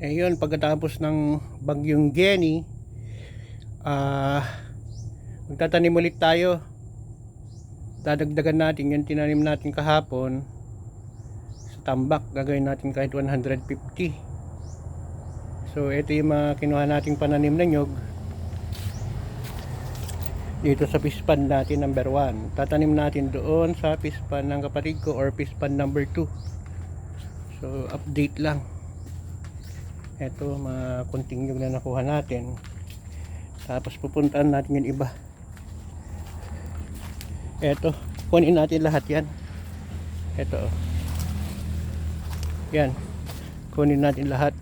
Eh yun, pagkatapos ng bagyong Jenny, ah magtatanim ulit tayo. Dadagdagan natin yung tinanim natin kahapon sa tambak. Gagawin natin kahit 150. So ito yung mga kinuha nating pananim na nyog. Dito sa pispan natin number 1. Tatanim natin doon sa pispan ng kapatid ko or pispan number 2. So update lang. Ito, mga kunting nyug na nakuha natin. Tapos pupuntahan natin yung iba. Ito, kunin natin lahat yan. Ito. oh. Yan. Kunin natin lahat.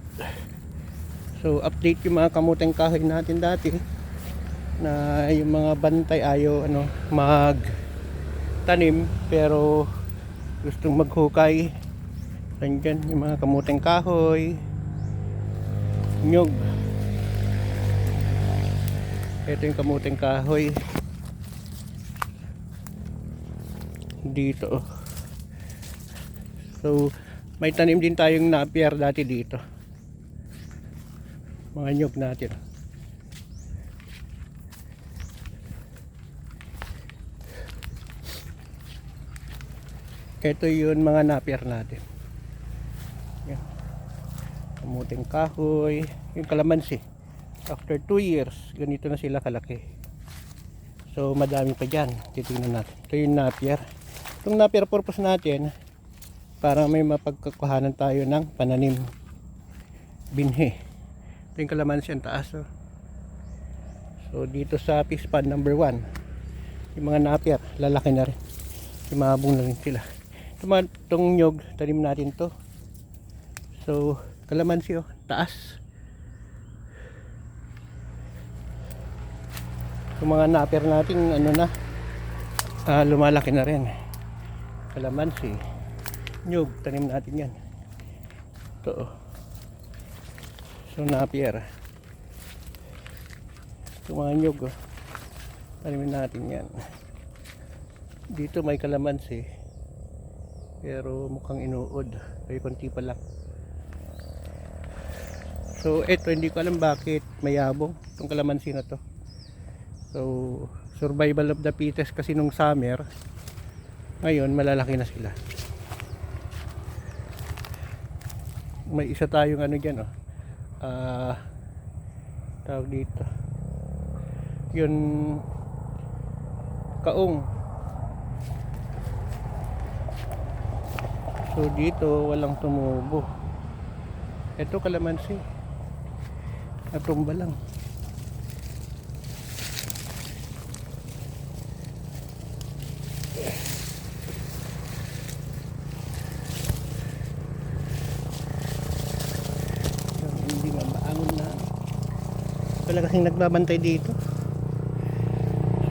So, update yung mga kamuteng kahoy natin dati na yung mga bantay ayaw ano, mag tanim pero gustong maghukay. Nandyan yung mga kamuteng kahoy nyug ito yung kamuting kahoy. Dito. So may tanim din tayong napier dati dito. Mga nyug natin. Ito yun mga napier natin kamuting kahoy. Yung kalamansi. After 2 years ganito na sila kalaki. So madami pa dyan. Titingnan natin. Ito yung napier. Itong napier purpose natin para may mapagkakuhanan tayo ng pananim. Binhi. Ito yung kalamansi ang taas oh. so dito sa pispan number 1 yung mga napier lalaki na rin. Imabong na rin sila. Itong, itong nyog tanim natin to. So kalamansi oh, taas. Yung mga naper natin ano na ah, lumalaki na rin. Kalamansi. Nyug, tanim natin yan. Ito oh. So napier. Ito mga nyug oh. Tanimin natin yan. Dito may kalamansi. Pero mukhang inuod. Kaya konti pa lang. So ito hindi ko alam bakit mayabong itong kalamansi na to. So survival of the fittest kasi nung summer. Ngayon malalaki na sila. May isa tayong ano diyan oh. Ah tawag dito. Yun kaong. So dito walang tumubo. Ito kalamansi. Natumba lang. Hindi mabaangon na. Wala kasing nagbabantay dito.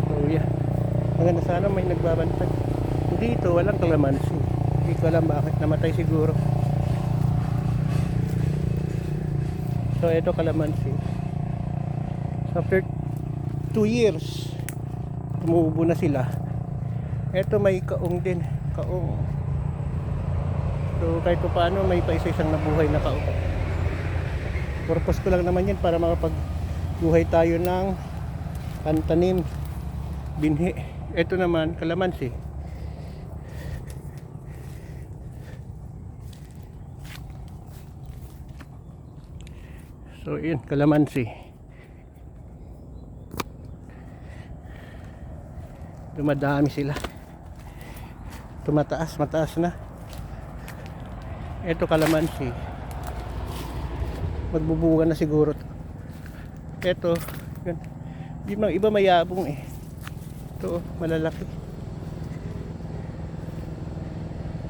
So yeah. Maganda sana may nagbabantay. Dito walang kalamansi. Hindi ko alam bakit namatay siguro. So ito kalamansi. So after 2 years tumubo na sila. Ito may kaong din, kaong. So kahit pa paano may pa isa-isang nabuhay na kaong. Purpose ko lang naman yan para makapagbuhay tayo ng pantanim, binhi. Ito naman kalamansi. So yun, kalamansi. Dumadami sila. Tumataas, mataas na. Ito kalamansi. Magbubunga na siguro. to. Ito, yun. Yung iba mayabong eh. Ito, malalaki.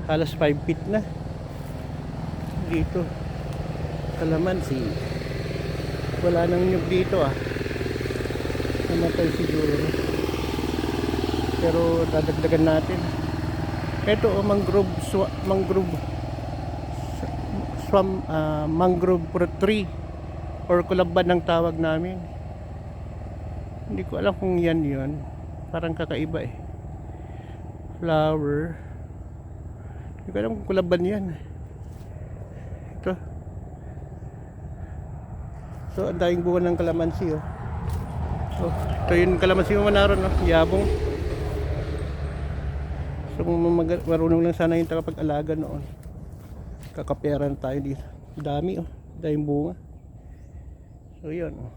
Halos 5 feet na. Dito. Kalamansi wala nang nyug dito ah. Namatay siguro. Pero dadagdagan natin. Ito oh mangrove swa, mangrove swam ah, mangrove tree or kulaban ng tawag namin. Hindi ko alam kung yan yon parang kakaiba eh. Flower. Hindi ko alam kung kulaban yan. ito So, ang daming bunga ng kalamansi, oh. Oh, ito yung kalamansi mo manaron, no? Yabong. So, mag- marunong lang sana yung tagapag-alaga noon. Kakapera na tayo dito. Dami, oh. Daming bunga. So, yun, oh.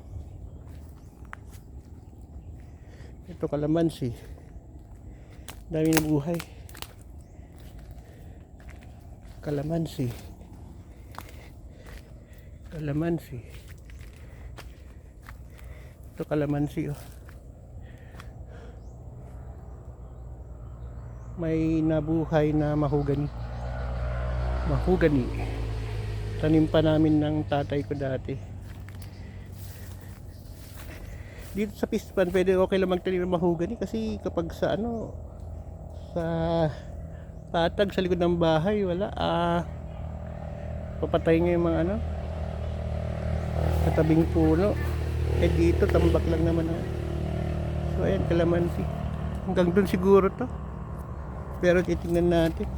Ito kalamansi. Dami na buhay. Kalamansi. Kalamansi. Ito kalamansi oh. May nabuhay na mahugani. Mahugani. Tanim pa namin ng tatay ko dati. Dito sa pispan pwede okay lang magtanim ng mahugani kasi kapag sa ano sa patag sa likod ng bahay wala ah papatay nga yung mga ano sa tabing puno eh dito tambak lang naman ako. So ayan kalamansi. Hanggang dun siguro to. Pero titingnan natin.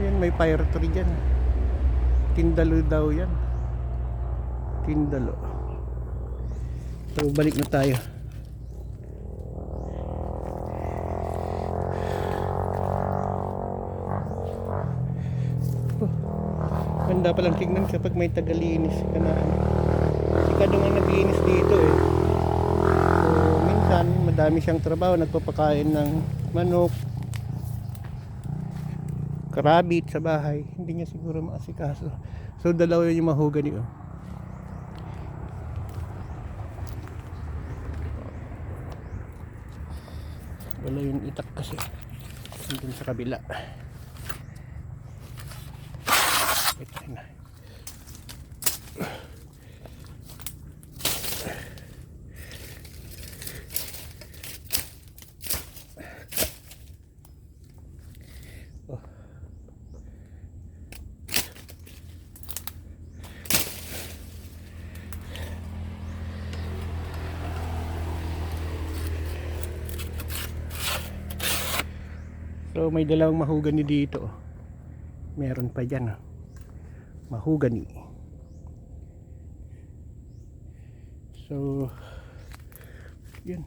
Ayan may fire tree dyan. Tindalo daw yan. Tindalo. So balik na tayo Ganda palang tignan kapag may tagalinis ka na ano. Si Kadong ang naglinis dito eh. So, minsan madami siyang trabaho. Nagpapakain ng manok, karabit sa bahay. Hindi niya siguro maasikaso. So, dalawa yun yung mahugani oh. Wala yung itak kasi. Nandun sa kabila. Ito na. Oh. So may dalawang mahugani dito. Meron pa dyan. Oh mahugani so yun.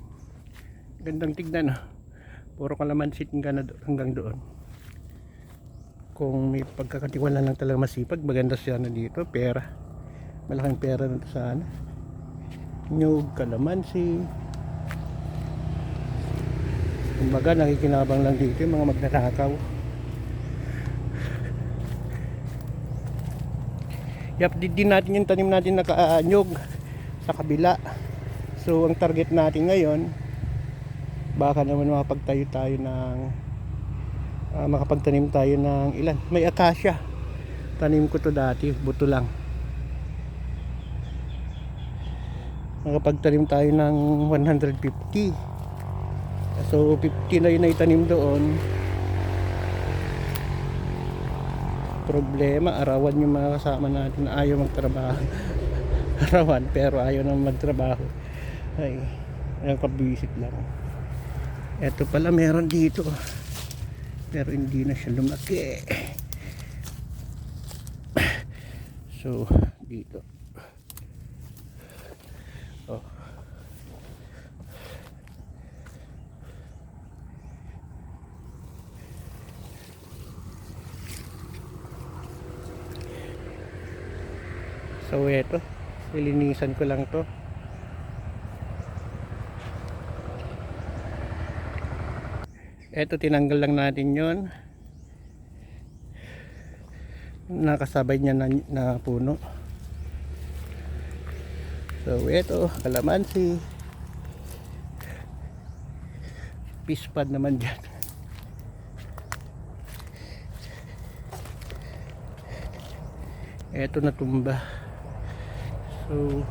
Gandang tignan ah. puro kalamansit hanggang doon. Kung may pagkakatiwala lang talaga masipag maganda siya na dito pera. Malaking pera na sa ano. Nyug kalamansi. Kumbaga nakikinabang lang dito yung mga magnanakaw Di din natin yung tanim natin nakaanyog sa kabila. So, ang target natin ngayon, baka naman makapagtayo tayo ng ah, makapagtanim tayo ng ilan. May akasya. Tanim ko to dati, buto lang. Makapagtanim tayo ng 150. So, 50 na yun na itanim doon. Problema arawan yung mga kasama natin. Na ayaw magtrabaho. Arawan pero ayaw naman magtrabaho. Ay nakabisit lang. Eto pala meron dito. Pero hindi na siya lumaki. So dito So eto, ilinisan ko lang to. Eto tinanggal lang natin 'yon. Nakasabay niya na, na puno. So eto, kalamansi. Pispad naman dyan. Eto natumba. So,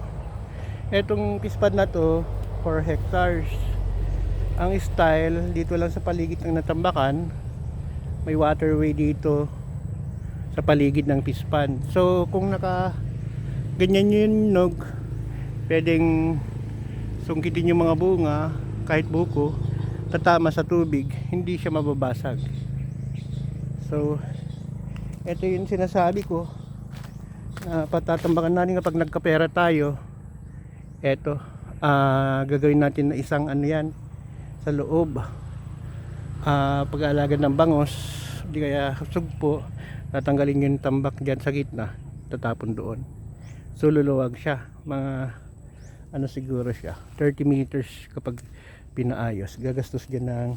etong pispad na to, 4 hectares. Ang style, dito lang sa paligid ng natambakan, may waterway dito sa paligid ng pispan. So, kung naka ganyan yung nog, pwedeng sungkitin yung mga bunga, kahit buko, tatama sa tubig, hindi siya mababasag. So, ito yung sinasabi ko, na patatambakan natin kapag nagkapera tayo. Eto ah gagawin natin na isang ano yan sa loob. Ah pag-aalaga ng bangos di kaya sugpo tatanggalin yung tambak dyan sa gitna tatapon doon. So luluwag siya mga ano siguro siya 30 meters kapag pinaayos. Gagastos dyan ng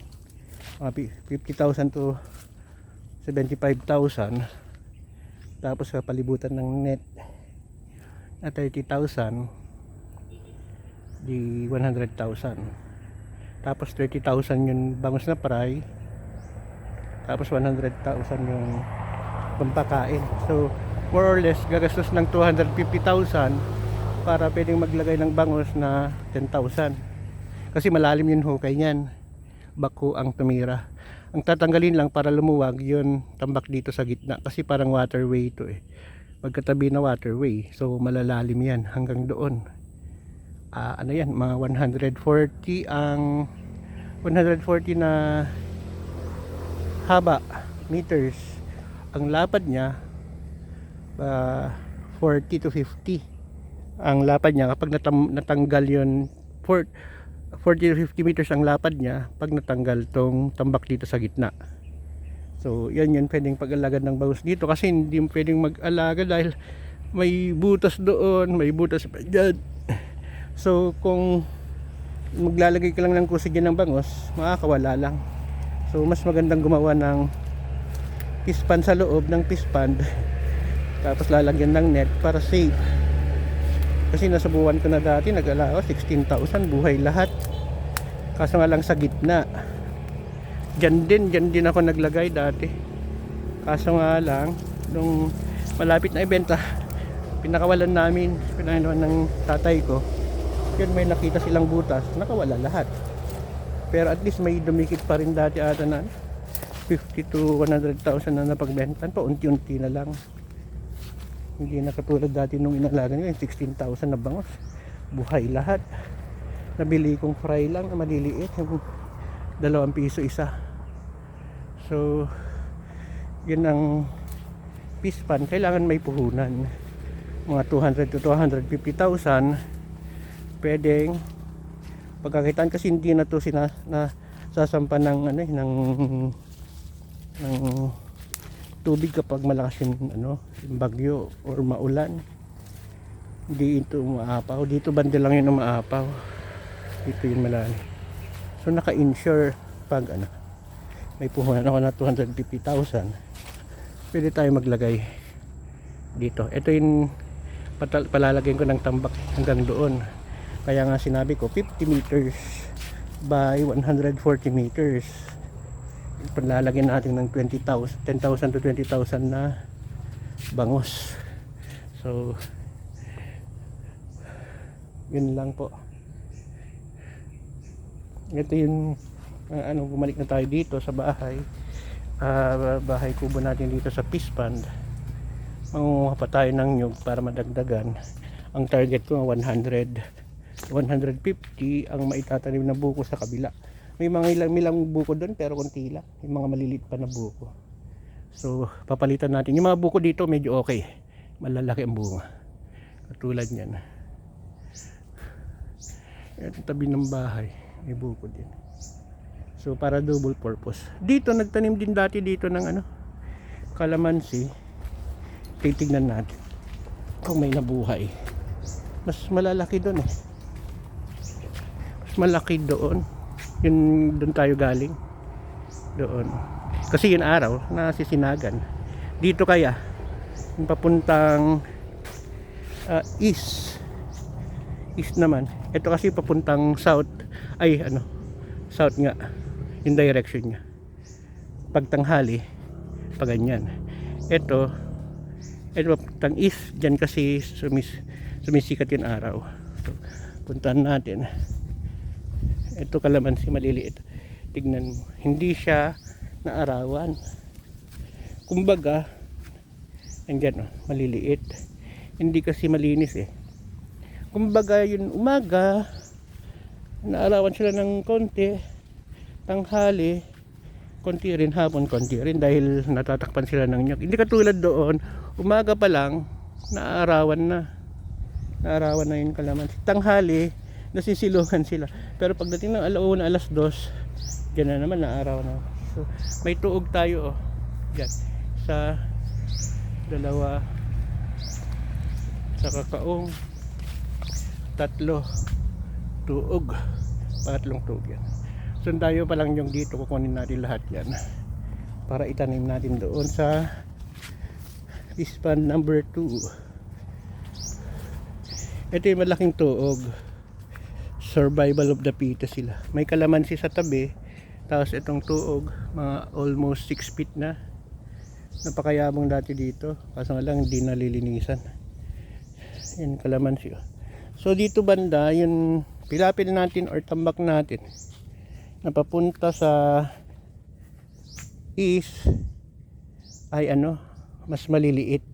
pi- 50,000 to 75,000 tapos sa palibutan ng net na 30,000 di 100,000 tapos 30,000 yung bangus na fry tapos 100,000 yung pampakain. So more or less gagastos ng 250,000 para pwedeng maglagay ng bangus na 10,000 kasi malalim yung hukay niyan. Bako ang tumira ang tatanggalin lang para lumuwag yun tambak dito sa gitna. Kasi parang waterway ito eh. Magkatabi na waterway so malalalim yan hanggang doon. Ah, ano yan? Mga 140 ang 140 na haba meters. Ang lapad niya ah, 40 to 50 ang lapad niya kapag natanggal yun 4 40 to 50 meters ang lapad niya pag natanggal tong tambak dito sa gitna. So yan yun pwedeng pag-alaga ng bangus dito kasi hindi pwedeng mag-alaga dahil may butas doon may butas pa dyan. So kung maglalagay ka lang ng kusig yan ng bangus makakawala lang. So mas magandang gumawa ng pispan sa loob ng pispan. Tapos lalagyan ng net para safe. Kasi nasubukan ko na dati nag-alawa 16,000 buhay lahat kaso nga lang sa gitna. Dyan din dyan din ako naglagay dati. Kaso nga lang nung malapit na ibenta pinakawalan namin pinakawalan ng tatay ko. Yun may nakita silang butas nakawala lahat. Pero at least may dumikit pa rin dati ata na 50 to 100,000 na napagbentan pa unti-unti na lang. Hindi na katulad dati nung inalaga nyo yung 16,000 na bangos buhay lahat nabili kong fry lang na maliliit yung dalawang piso isa. So yun ang pispan kailangan may puhunan. Mga 200 to 250,000 pwedeng pagkakitaan kasi hindi na to sina na sasampa ng ano eh, ng ng tubig kapag malakas yung ano yung bagyo or maulan. Hindi ito umaapaw dito banda lang yun umaapaw dito yung malalim. So naka-insure pag ano may puhunan ako na 250,000 pwede tayo maglagay dito. Ito yung palalagyan ko ng tambak hanggang doon. Kaya nga sinabi ko 50 meters by 140 meters. Palalagyan natin ng 20,000 10,000 to 20,000 na bangus so yun lang po ito yung ah, ano bumalik na tayo dito sa bahay. Ah, bahay kubo natin dito sa Peace Pond. Mangunguha pa tayo ng nyug para madagdagan. Ang target ko 100 150 ang maitatanim na buko sa kabila. May mga ilang milang buko doon pero konti lang. Yung mga maliliit pa na buko. So papalitan natin. Yung mga buko dito medyo okay. Malalaki ang bunga. Katulad niyan. Ito tabi ng bahay may buko din so para double purpose. Dito nagtanim din dati dito ng ano kalamansi. Titignan natin kung may nabuhay. Mas malalaki doon eh. Mas malaki doon. Yun doon tayo galing. Doon. Kasi yun araw nasisinagan. Dito kaya yung papuntang ah, east. East naman. Ito kasi papuntang south ay ano south nga. Yung direction niya. Pagtanghali pa ganyan ito ito papuntang east dyan kasi sumis, sumisikat yung araw. So, puntahan natin. Ito kalamansi maliliit. Tignan mo. Hindi siya naarawan. Kumbaga andyan oh, maliliit. Hindi kasi malinis eh. Kumbaga yun umaga naarawan sila ng konti tanghali konti rin hapon konti rin dahil natatakpan sila ng nyug hindi katulad doon umaga pa lang Naarawan na. Naarawan na yung kalamansi. Tanghali, nasisilungan sila. Pero pagdating ng alauna, alas dos, Diyan na naman naaraw na. So, may tuog tayo oh. Diyan. Sa dalawa sa kakaong tatlo tuog. Pangatlong tuog yan. So tayo pa lang yung dito kukunin natin lahat yan. Para itanim natin doon sa pispan number 2 ito yung malaking tuog. Survival of the fittest sila. May kalamansi sa tabi tapos itong tuog mga almost 6 feet na. Napakayabang dati dito kaso nga lang hindi nalilinisan. Yan kalamansi oh. so dito banda yung pilapil natin or tambak natin. Na papunta sa east ay ano mas maliliit.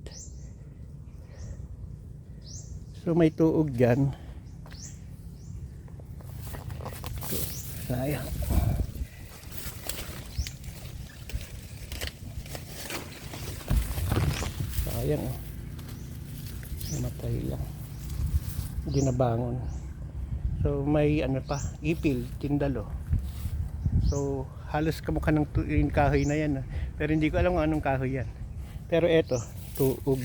So may tuog dyan. Ito, sayang. Sayang oh. Namatay lang. Hindi nabangon so may ano pa ipil tindalo. So halos kamukha ng yung kahoy na yan ah. pero hindi ko alam kung anong kahoy yan. Pero eto tuog.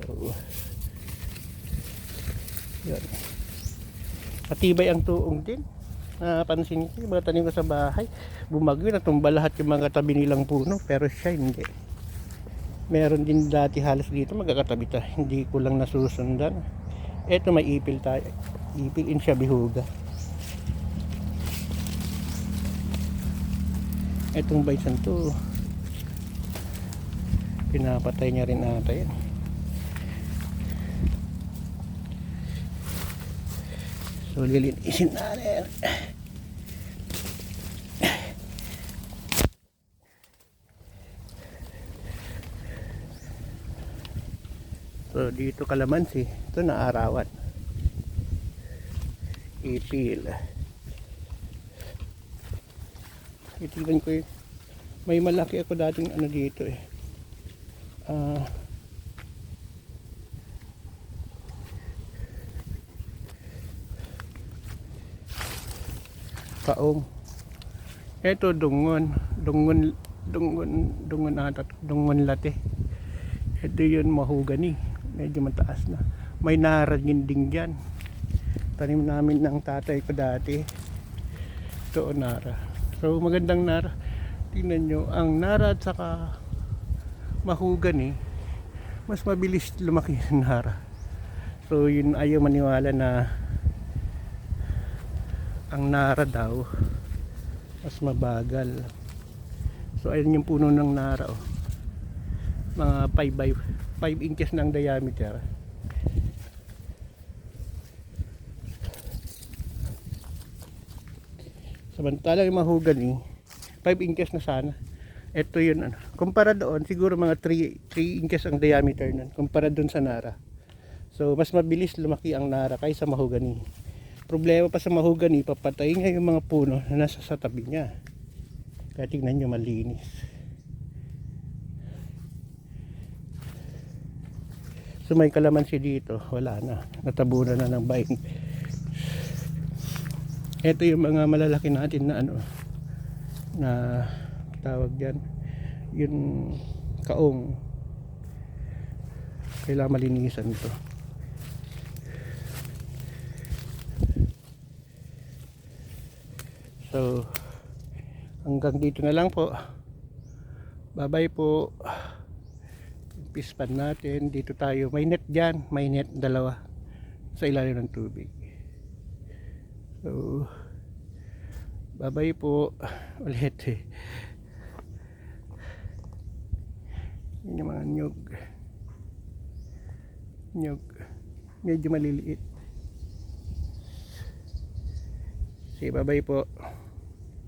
So yun. Matibay ang tuong din. Napansin ko yung mga tanim ko sa bahay bumagyo natumba lahat yung mga tabi nilang puno pero siya hindi meron din dati halos dito magkakatabi ta. Hindi ko lang nasusundan. Eto may ipil tayo. Ipil in siya bihuga. Etong bison to pinapatay niya rin ata yan. So lilinisin natin So dito kalamansi, ito na arawan. Ipil. Itignan ko yung may malaki ako dating ano dito eh. Ah Kaong. Ito dungon, dungon, dungon, dungon ata, dungon late. Ito yun mahugani. Medyo mataas na. May naragin din dyan. Tanim namin ng tatay ko dati. Ito o nara. So magandang nara. Tingnan nyo. Ang nara at saka mahugani. Mas mabilis lumaki yung nara. So yun ayaw maniwala na ang nara daw mas mabagal. So ayun yung puno ng nara oh mga 5 by 5 inches ng diameter. Samantalang yung mahogany 5 inches na sana. Ito yun ano. Kumpara doon siguro mga 3, 3 inches ang diameter nun kumpara doon sa nara. So mas mabilis lumaki ang nara kaysa mahogany problema pa sa mahogany papatayin niya yung mga puno na nasa sa tabi niya. Kaya tingnan nyo malinis So may kalamansi dito, wala na. Natabunan na ng vine. Ito yung mga malalaki natin na ano na tawag diyan. Yung kaong kailangan malinisan ito. So hanggang dito na lang po. Bye-bye po pispan natin dito tayo. May net dyan may net dalawa sa ilalim ng tubig. So bye po ulit. Eh yun yung mga nyug. Nyug. Medyo maliliit. Sige bye po